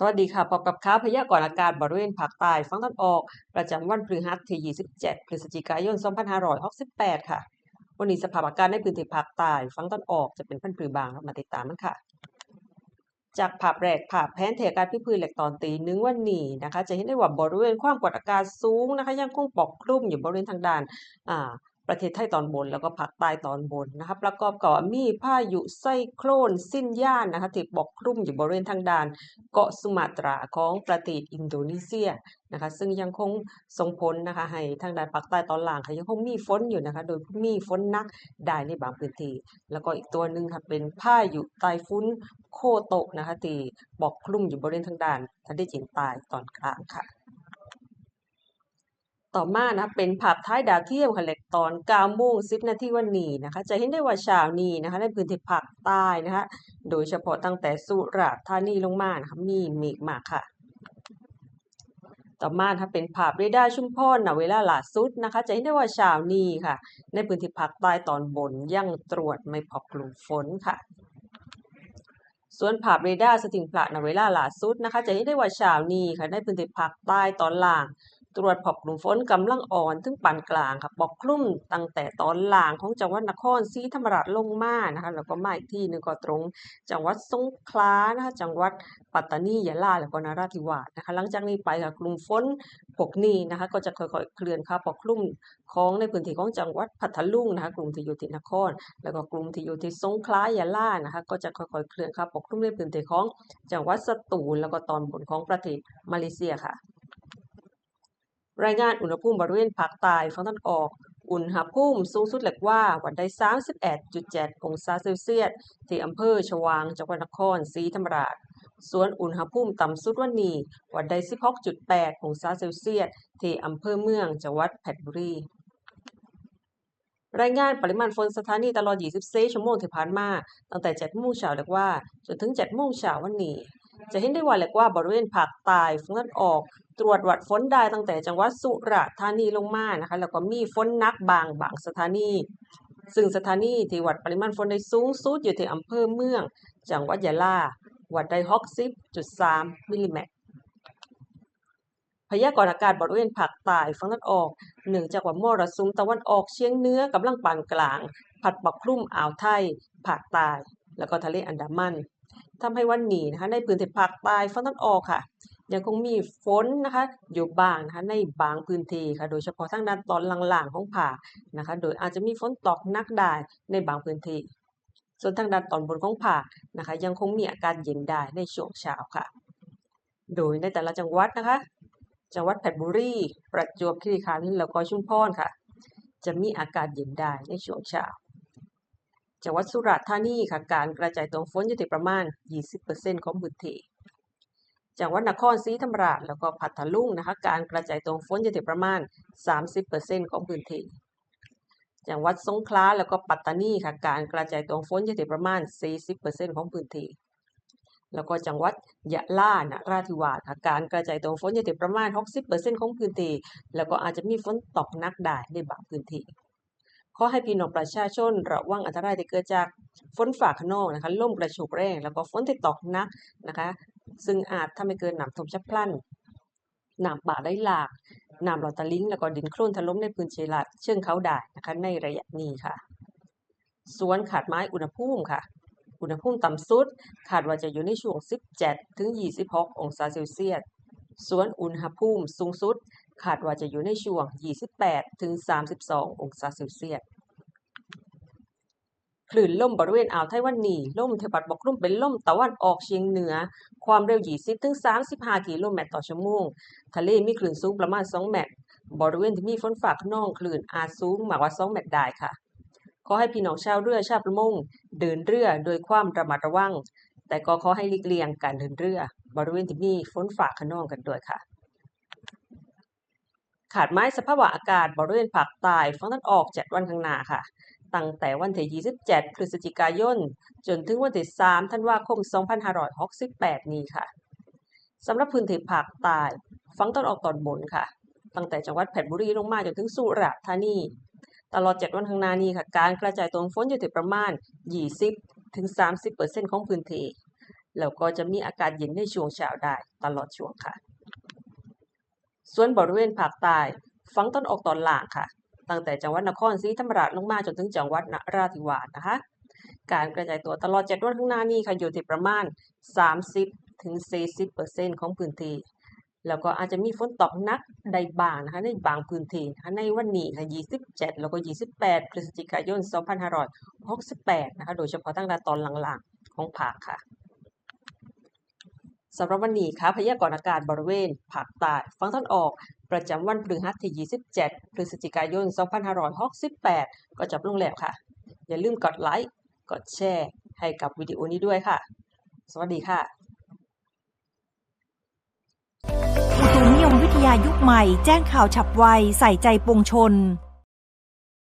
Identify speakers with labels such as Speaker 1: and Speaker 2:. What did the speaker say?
Speaker 1: สวัสดีค่ะ พบกับข่าวพยากรณ์อากาศบริเวณภาคใต้ฝั่งตะวันออก ประจำวันพฤหัสที่ 27 พฤศจิกายน 2568 ค่ะ วันนี้สภาพอากาศในพื้นที่ภาคใต้ฝั่งตะวันออกจะเป็นพันผือบางเรามาติดตามมันค่ะ จากภาพแรกภาพแผนเที่อากาศพื้นเหล็กตอนตีหนึ่งวันนี้นะคะ จะเห็นได้ว่าบริเวณความกดอากาศสูงนะคะ ยังคงปกคลุมอยู่บริเวณทางด้านอ่า ประเทศไทยตอนบนแล้วก็ภาคใต้ตอนบนนะคะประกอบกับมีพายุไซโคลนสิ้นย่านนะคะที่ปกคลุมอยู่บริเวณทางด้านเกาะสุมาตราของประเทศอินโดนีเซียนะคะซึ่งยังคงส่งผลนะคะให้ทางด้านภาคใต้ตอนล่างค่ะยังคงมีฝนอยู่นะคะโดยมีฝนนักได้ในบางพื้นที่แล้วก็อีกตัวหนึ่งค่ะเป็นพายุไต้ฝุ่นโคโตะนะคะที่ปกคลุมอยู่บริเวณทางด้านทะเลจีนใต้ตอนกลางค่ะต่อมานะเป็นภาพท้ายดาวเทียมค่ะเล ตอน9โมง10นาทีวันนี้นะคะ จะเห็นได้ว่าเช้านี้นะคะในพื้นที่ภาคใต้นะคะ โดยเฉพาะตั้งแต่สุราษฎร์ธานีลงมานะคะมีเมฆมากค่ะ ต่อมาถ้าเป็นภาพเรดาร์ชุมพรนะเวลาล่าสุดนะคะ จะเห็นได้ว่าเช้านี้ค่ะ ในพื้นที่ภาคใต้ตอนบนยังตรวจไม่พบกลุ่มฝนค่ะส่วนภาพเรดาร์สถิงพระนะเวลาล่าสุดนะคะ จะเห็นได้ว่าเช้านี้ค่ะในพื้นที่ภาคใต้ตอนล่าง ตรวจพบกลุ่มฝนกำลังอ่อนถึงปานกลางค่ะปกคลุมตั้งแต่ตอนล่างของจังหวัดนครศรีธรรมราชลงมานะคะแล้วก็มาอีกที่หนึ่งก็ตรง จังหวัดสงขลานะคะจังหวัดปัตตานียะลาแล้วก็นราธิวาสนะคะหลังจากนี้ไปค่ะกลุ่มฝนพวกนี้นะคะก็จะค่อยๆเคลื่อนเข้าปกคลุมของในพื้นที่ของจังหวัดพัทลุงนะคะกลุ่มที่อยู่ที่นคร แล้วก็กลุ่มที่อยู่ที่สงขลายะลานะคะก็จะค่อยๆเคลื่อนเข้าปกคลุมในพื้นที่ของจังหวัดสตูลแล้วก็ตอนบนของประเทศมาเลเซียค่ะ รายงานอุณหภูมิบริเวณภาคใต้ฝั่งตะวันออก อุณหภูมิสูงสุดเหล็กว่าวันใด31.7 องศาเซลเซียส ที่อำเภอชวาง จังหวัดนครศรีธรรมราช ส่วนอุณหภูมิต่ำสุดวันนี้วันใด16.8 องศาเซลเซียส ที่อำเภอเมือง จังหวัดเพชรบุรี รายงานปริมาณฝนสถานีตลอด 24 ชั่วโมงที่ผ่านมา ตั้งแต่7โมงเช้าเรียกว่า จนถึง7โมงเช้าวันนี้จะเห็นได้ว่าเรียกว่าบริเวณภาคใต้ฝั่งตะวันออก ตรวจวัดฝนได้ตั้งแต่จังหวัดสุราษฎร์ธานีลงมานะคะแล้วก็มีฝนนักบางบางสถานี ซึ่งสถานีที่วัดปริมาณฝนได้สูงสุดอยู่ที่อำเภอเมือง จังหวัดยะลาวัดได้60.3มิลลิเมตรพยากรณ์อากาศบริเวณภาคใต้ฝั่งตะวันออกเนื่องจากว่ามรสุมตะวันออกเฉียงเหนือกำลังปานกลางพัดปกคลุมอ่าวไทยภาคใต้แล้วก็ทะเลอันดามันทำให้วันนี้นะคะในพื้นที่ภาคใต้ฝั่งตะวันออกค่ะ ยังคงมีฝนนะคะอยู่บ้างนะคะในบางพื้นที่ค่ะโดยเฉพาะทางด้านตอนล่างๆของภานะคะ โดยอาจจะมีฝนตกนักได้ในบางพื้นที่ ส่วนทางด้านตอนบนของภานะคะ ยังคงมีอากาศเย็นได้ในช่วงเช้าค่ะ โดยในแต่ละจังหวัดนะคะ จังหวัดเพชรบุรีประจวบคีรีขันธ์แล้วก็ชุมพรค่ะ จะมีอากาศเย็นได้ในช่วงเช้าจังหวัดสุราษฎร์ธานีค่ะการกระจายตัวฝนอยู่ที่ประมาณ 20%ของพื้นที่ จังหวัดนครศรีธรรมราชแล้วก็พัทลุงนะคะ การกระจายตัวฝนอยู่ที่ประมาณ 30%ของพื้นที่จังหวัดสงขลาแล้วก็ปัตตานีค่ะ การกระจายตัวฝนอยู่ที่ประมาณ 40%ของพื้นที่แล้วก็จังหวัดยะลานราธิวาสค่ะการกระจายตัวฝนอยู่ที่ประมาณ 60%ของพื้นที่แล้วก็อาจจะมีฝนตกหนักได้ในบางพื้นที่ขอให้พี่น้องประชาชนระวังอันตรายที่เกิดจากฝนฟ้าขนองนะคะลมกระโชกแรง แล้วก็ฝนที่ตกหนักนะคะ ซึ่งอาจทำให้เกิดน้ำท่วมฉับพลันน้ำป่าไหลหลากน้ำหลอดตะลิงแล้วก็ดินโคลนถล่มในพื้นที่ลัดเชิงเขาได้นะคะในระยะนี้ค่ะ สวนขาดไม้อุณหภูมิค่ะ อุณหภูมิต่ำสุดคาดว่าจะอยู่ในช่วง 17 ถึง 26 องศาเซลเซียส สวนอุณหภูมิสูงสุดคาดว่าจะอยู่ในช่วง 28 ถึง 32 องศาเซลเซียส คลื่นลมบริเวณอ่าวไต้หวันนี้ลมเทพัดปกลุมเป็นลมตะวันออกเฉียงเหนือ ความเร็ว 20ถึง35 กิโลเมตรต่อชั่วโมง ทะเลมีคลื่นสูงประมาณ 2 เมตร บริเวณที่มีฝนฟ้าขนองคลื่นอาจสูงมากกว่า 2 เมตรได้ค่ะ ขอให้พี่น้องชาวเรือชาวประมงเดินเรือโดยความระมัดระวัง แต่ก็ขอให้หลีกเลี่ยงการเดินเรือ บริเวณที่มีฝนฟ้าขนองกันด้วยค่ะขาดไม้สภาพอากาศบริเวณภาคใต้ฝั่งตะวันออก 7 วันข้างหน้าค่ะ ตั้งแต่วันที่27 พฤศจิกายน จนถึงวันที่3ธันวาคม 2568 นี้ค่ะสำหรับพื้นที่ภาคใต้ฝั่งตะวันออกตอนบนค่ะ ตั้งแต่จังหวัดเพชรบุรีลงมาจนถึงสุราษฎร์ธานี ตลอด 7 วันข้างหน้านี้ค่ะ การกระจายตัวฝนอยู่ที่ประมาณ 20 ถึง 30%ของพื้นที่ แล้วก็จะมีอากาศเย็นในช่วงเช้าได้ตลอดช่วงค่ะ ส่วนบริเวณภาคใต้ฝั่งตะวันออกตอนล่างค่ะ ตั้งแต่จังหวัดนครศรีธรรมราชลงมาจนถึงจังหวัดนราธิวาสนะคะ การกระจายตัวตลอด7วันข้างหน้านี้ค่ะอยู่ที่ประมาณ 30ถึง40%ของพื้นที่แล้วก็อาจจะมีฝนตกหนักได้บางนะคะในบางพื้นที่นะคะในวันนี้ค่ะ 27 แล้วก็ 28 พฤศจิกายน 2568 นะคะ โดยเฉพาะทางด้านตอนหล่างๆ ของภาคค่ะ สำหรับวันนี้ค่ะพยากรณ์อากาศบริเวณภาคใต้ฝั่งตะวันออก ประจำวันพฤหัสที่ 27 พฤศจิกายน 2568 ก็จบลงแล้วค่ะ อย่าลืมกดไลค์ กดแชร์ ให้กับวิดีโอนี้ด้วยค่ะ สวัสดีค่ะ
Speaker 2: อุตุนิยมวิทยายุคใหม่ แจ้งข่าวฉับไว ใส่ใจปวงชน